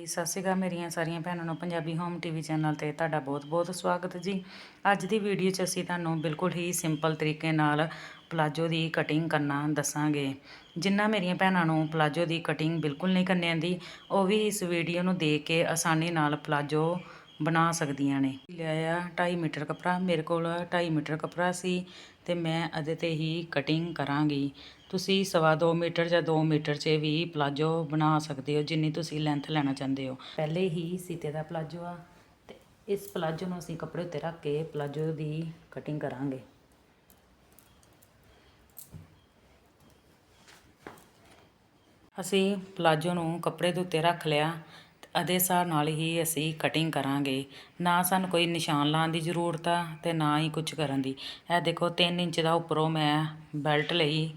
ਜੀ ਸਤਿ ਸ਼੍ਰੀ ਅਕਾਲ ਮੇਰੀਆਂ ਸਾਰੀਆਂ ਭੈਣਾਂ ਨੂੰ ਪੰਜਾਬੀ ਹੋਮ ਟੀਵੀ ਚੈਨਲ ਤੇ ਤੁਹਾਡਾ ਬਹੁਤ-ਬਹੁਤ ਸਵਾਗਤ ਜੀ। ਅੱਜ ਦੀ ਵੀਡੀਓ 'ਚ ਅਸੀਂ ਤੁਹਾਨੂੰ ਬਿਲਕੁਲ ਹੀ ਸਿੰਪਲ ਤਰੀਕੇ ਨਾਲ ਪਲਾਜੋ ਦੀ ਕਟਿੰਗ ਕਰਨਾ ਦੱਸਾਂਗੇ। ਜਿਨ੍ਹਾਂ ਮੇਰੀਆਂ ਭੈਣਾਂ ਨੂੰ ਪਲਾਜੋ ਦੀ ਕਟਿੰਗ ਬਿਲਕੁਲ ਨਹੀਂ ਕਰਨੀ ਆਉਂਦੀ, ਉਹ ਵੀ ਇਸ ਵੀਡੀਓ ਨੂੰ ਦੇਖ ਕੇ ਆਸਾਨੀ ਨਾਲ ਪਲਾਜੋ ਬਣਾ ਸਕਦੀਆਂ ਨੇ। ਲਿਆ 2.5 ਮੀਟਰ ਕੱਪੜਾ, ਮੇਰੇ ਕੋਲ 2.5 ਮੀਟਰ ਕੱਪੜਾ ਸੀ ਤੇ ਮੈਂ ਇਹਦੇ ਤੇ ਹੀ ਕਟਿੰਗ ਕਰਾਂਗੀ। ਤੁਸੀਂ ਸਵਾ 2 ਮੀਟਰ ਜਾਂ 2 ਮੀਟਰ 'ਚ ਵੀ ਪਲਾਜੋ ਬਣਾ ਸਕਦੇ ਹੋ, ਜਿੰਨੀ ਤੁਸੀਂ ਲੈਂਥ ਲੈਣਾ ਚਾਹੁੰਦੇ ਹੋ। ਪਹਿਲੇ ਹੀ ਸੀਤੇ ਦਾ ਪਲਾਜੋ ਆ ਤੇ ਇਸ ਪਲਾਜੋ ਨੂੰ ਅਸੀਂ ਕੱਪੜੇ ਉੱਤੇ ਰੱਖ ਕੇ ਪਲਾਜੋ ਦੀ ਕਟਿੰਗ ਕਰਾਂਗੇ। ਅਸੀਂ ਪਲਾਜੋ ਨੂੰ ਕੱਪੜੇ ਦੇ ਉੱਤੇ ਰੱਖ ਲਿਆ। ਅਦੇ ਹਿਸਾਬ ਨਾਲ ਹੀ ਅਸੀਂ ਕਟਿੰਗ ਕਰਾਂਗੇ। ਨਾ ਸਾਨੂੰ ਕੋਈ ਨਿਸ਼ਾਨ ਲਾਉਣ ਦੀ ਜ਼ਰੂਰਤ ਆ ਤੇ ਨਾ ਹੀ ਕੁਝ ਕਰਨ ਦੀ। ਇਹ ਦੇਖੋ 3 ਇੰਚ ਦਾ ਉੱਪਰੋਂ ਮੈਂ ਬੈਲਟ ਲਈ,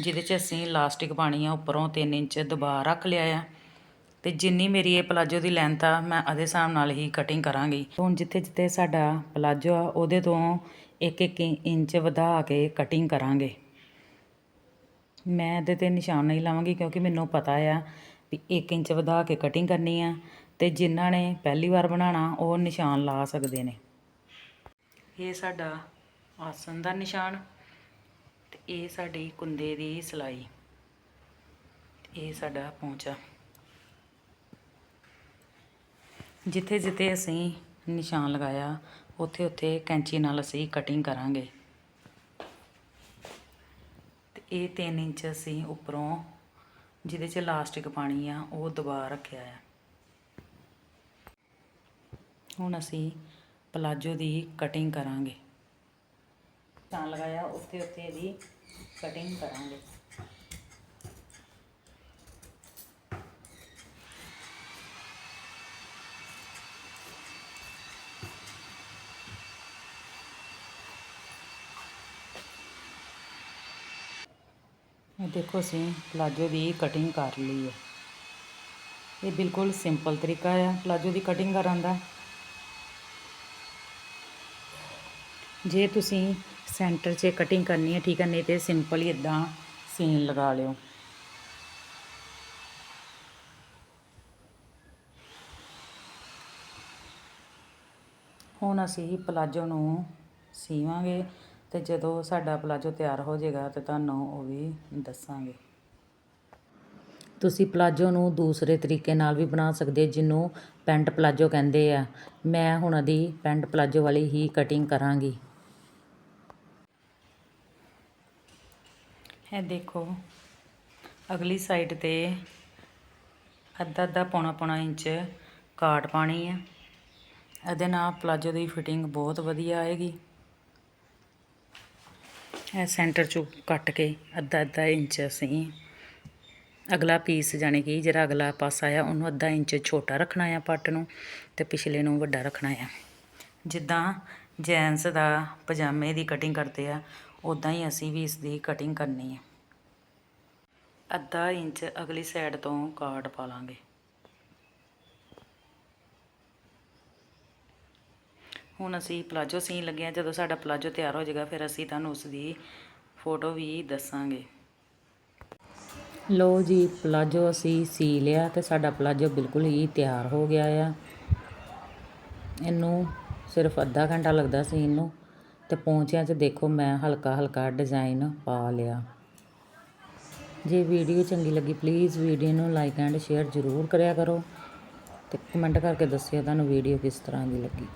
ਜਿਹਦੇ 'ਚ ਅਸੀਂ ਇਲਾਸਟਿਕ ਪਾਣੀ ਆ, ਉੱਪਰੋਂ 3 ਇੰਚ ਦਬਾ ਰੱਖ ਲਿਆ ਆ। ਤੇ ਜਿੰਨੀ ਮੇਰੀ ਇਹ ਪਲਾਜੋ ਦੀ ਲੈਂਥ ਆ, ਮੈਂ ਅਦੇ ਹਿਸਾਬ ਨਾਲ ਹੀ ਕਟਿੰਗ ਕਰਾਂਗੀ। ਹੁਣ ਜਿੱਥੇ ਜਿੱਥੇ ਸਾਡਾ ਪਲਾਜੋ ਆ, ਉਹਦੇ ਤੋਂ 1-1 ਇੰਚ ਵਧਾ ਕੇ ਕਟਿੰਗ ਕਰਾਂਗੇ। ਮੈਂ ਇਹਦੇ ਤੇ ਨਿਸ਼ਾਨ ਨਹੀਂ ਲਾਵਾਂਗੀ ਕਿਉਂਕਿ ਮੈਨੂੰ ਪਤਾ ਆ ਵੀ 1 ਇੰਚ ਵਧਾ ਕੇ ਕਟਿੰਗ ਕਰਨੀ ਆ ਤੇ ਜਿਨ੍ਹਾਂ ਨੇ ਪਹਿਲੀ ਵਾਰ ਬਣਾਉਣਾ, ਉਹ ਨਿਸ਼ਾਨ ਲਾ ਸਕਦੇ ਨੇ। ਇਹ ਸਾਡਾ ਆਸਨ ਦਾ ਨਿਸ਼ਾਨ ਤੇ ਇਹ ਸਾਡੀ ਕੁੰਦੇ ਦੀ ਸਲਾਈ। ਇਹ ਸਾਡਾ ਪੌਂਚਾ। ਜਿੱਥੇ ਜਿੱਥੇ ਅਸੀਂ ਨਿਸ਼ਾਨ ਲਗਾਇਆ ਉੱਥੇ ਉੱਥੇ ਕੈਂਚੀ ਨਾਲ ਅਸੀਂ ਕਟਿੰਗ ਕਰਾਂਗੇ। ਤੇ ਇਹ 3 ਇੰਚ ਅਸੀਂ ਉੱਪਰੋਂ ਜਿਹਦੇ 'ਚ ਇਲਾਸਟਿਕ ਪਾਣੀ ਆ, ਉਹ ਦਬਾ ਰੱਖਿਆ ਆ। ਹੁਣ ਅਸੀਂ ਪਲਾਜੋ ਦੀ ਕਟਿੰਗ ਕਰਾਂਗੇ। ਤਾਂ ਲਗਾਇਆ ਉੱਤੇ ਉੱਤੇ ਇਹਦੀ ਕਟਿੰਗ ਕਰਾਂਗੇ। ਇਹ ਦੇਖੋ ਅਸੀਂ ਪਲਾਜੋ ਦੀ ਕਟਿੰਗ ਕਰ ਲਈ ਹੈ। ਇਹ ਬਿਲਕੁਲ ਸਿੰਪਲ ਤਰੀਕਾ ਆ ਪਲਾਜੋ ਦੀ ਕਟਿੰਗ ਕਰਨ ਦਾ। ਜੇ ਤੁਸੀਂ ਸੈਂਟਰ 'ਚ ਕਟਿੰਗ ਕਰਨੀ ਹੈ, ਠੀਕ ਹੈ, ਨਹੀਂ ਤੇ ਸਿੰਪਲ ਹੀ ਇਦਾਂ ਸੀਨ ਲਗਾ ਲਿਓ। ਹੁਣ ਅਸੀਂ ਪਲਾਜੋ ਨੂੰ ਸੀਵਾਂਗੇ। ਤੇ ਜਦੋਂ ਸਾਡਾ ਪਲਾਜੋ ਤਿਆਰ ਹੋ ਜਾਏਗਾ ਤੇ ਤੁਹਾਨੂੰ ਉਹ ਵੀ ਦੱਸਾਂਗੇ। ਤੁਸੀਂ ਪਲਾਜੋ ਨੂੰ ਦੂਸਰੇ ਤਰੀਕੇ ਨਾਲ ਵੀ ਬਣਾ ਸਕਦੇ ਜਿਹਨੂੰ ਪੈਂਟ ਪਲਾਜੋ ਕਹਿੰਦੇ ਆ। ਮੈਂ ਹੁਣ ਦੀ ਪੈਂਟ ਪਲਾਜੋ ਵਾਲੀ ਹੀ ਕਟਿੰਗ ਕਰਾਂਗੀ। ਇਹ ਦੇਖੋ, ਅਗਲੀ ਸਾਈਡ ਤੇ ਅੱਧਾ ਅੱਧਾ ਪੌਣਾ ਪੌਣਾ ਇੰਚ ਕਾਟ ਪਾਣੀ ਹੈ ਇਹਦੇ ਨਾਲ ਪਲਾਜੋ ਦੀ ਫਿਟਿੰਗ ਬਹੁਤ ਵਧੀਆ ਆਏਗੀ। ਇਹ ਸੈਂਟਰ ਚੋਂ ਕੱਟ ਕੇ ਅੱਧਾ ਅੱਧਾ ਇੰਚ ਅਸੀਂ ਅਗਲਾ ਪੀਸ ਜਾਣੀ ਕਿ ਜਿਹੜਾ ਅਗਲਾ ਪਾਸਾ ਆ, ਉਹਨੂੰ ਅੱਧਾ ਇੰਚ ਛੋਟਾ ਰੱਖਣਾ ਆ ਪੱਟ ਨੂੰ ਤੇ ਪਿਛਲੇ ਨੂੰ ਵੱਡਾ ਰੱਖਣਾ ਆ। ਜਿੱਦਾਂ ਜੈਂਸ ਦਾ ਪਜਾਮੇ ਦੀ ਕਟਿੰਗ ਕਰਦੇ ਆ ਉਦਾਂ ਹੀ ਅਸੀਂ ਵੀ ਇਸ ਦੀ ਕਟਿੰਗ ਕਰਨੀ ਹੈ ਅੱਧਾ ਇੰਚ ਅਗਲੀ ਸਾਈਡ ਤੋਂ ਕਾਟ ਪਾ ਲਾਂਗੇ। ਹੁਣ ਅਸੀਂ ਪਲਾਜੋ ਸੀਨ ਲੱਗੇ ਆ ਜਦੋਂ ਸਾਡਾ ਪਲਾਜੋ ਤਿਆਰ ਹੋ ਜਾਏਗਾ, ਫਿਰ ਅਸੀਂ ਤੁਹਾਨੂੰ ਉਸ ਦੀ ਫੋਟੋ ਵੀ ਦੱਸਾਂਗੇ। ਲੋ ਜੀ, ਪਲਾਜੋ ਅਸੀਂ ਸੀ ਲਿਆ ਤੇ ਸਾਡਾ ਪਲਾਜੋ ਬਿਲਕੁਲ ਹੀ ਤਿਆਰ ਹੋ ਗਿਆ ਆ। ਇਹਨੂੰ ਸਿਰਫ ਅੱਧਾ ਘੰਟਾ ਲੱਗਦਾ ਸੀ ਇਹਨੂੰ ਤੇ ਪੌਂਚਿਆਂ 'ਚ ਦੇਖੋ ਮੈਂ ਹਲਕਾ ਹਲਕਾ ਡਿਜ਼ਾਈਨ ਪਾ ਲਿਆ। ਜੇ ਵੀਡੀਓ ਚੰਗੀ ਲੱਗੀ ਪਲੀਜ਼ ਵੀਡੀਓ ਨੂੰ ਲਾਈਕ ਐਂਡ ਸ਼ੇਅਰ ਜ਼ਰੂਰ ਕਰਿਆ ਕਰੋ ਤੇ ਕਮੈਂਟ ਕਰਕੇ ਦੱਸਿਓ ਤੁਹਾਨੂੰ ਵੀਡੀਓ ਕਿਸ ਤਰ੍ਹਾਂ ਦੀ ਲੱਗੀ।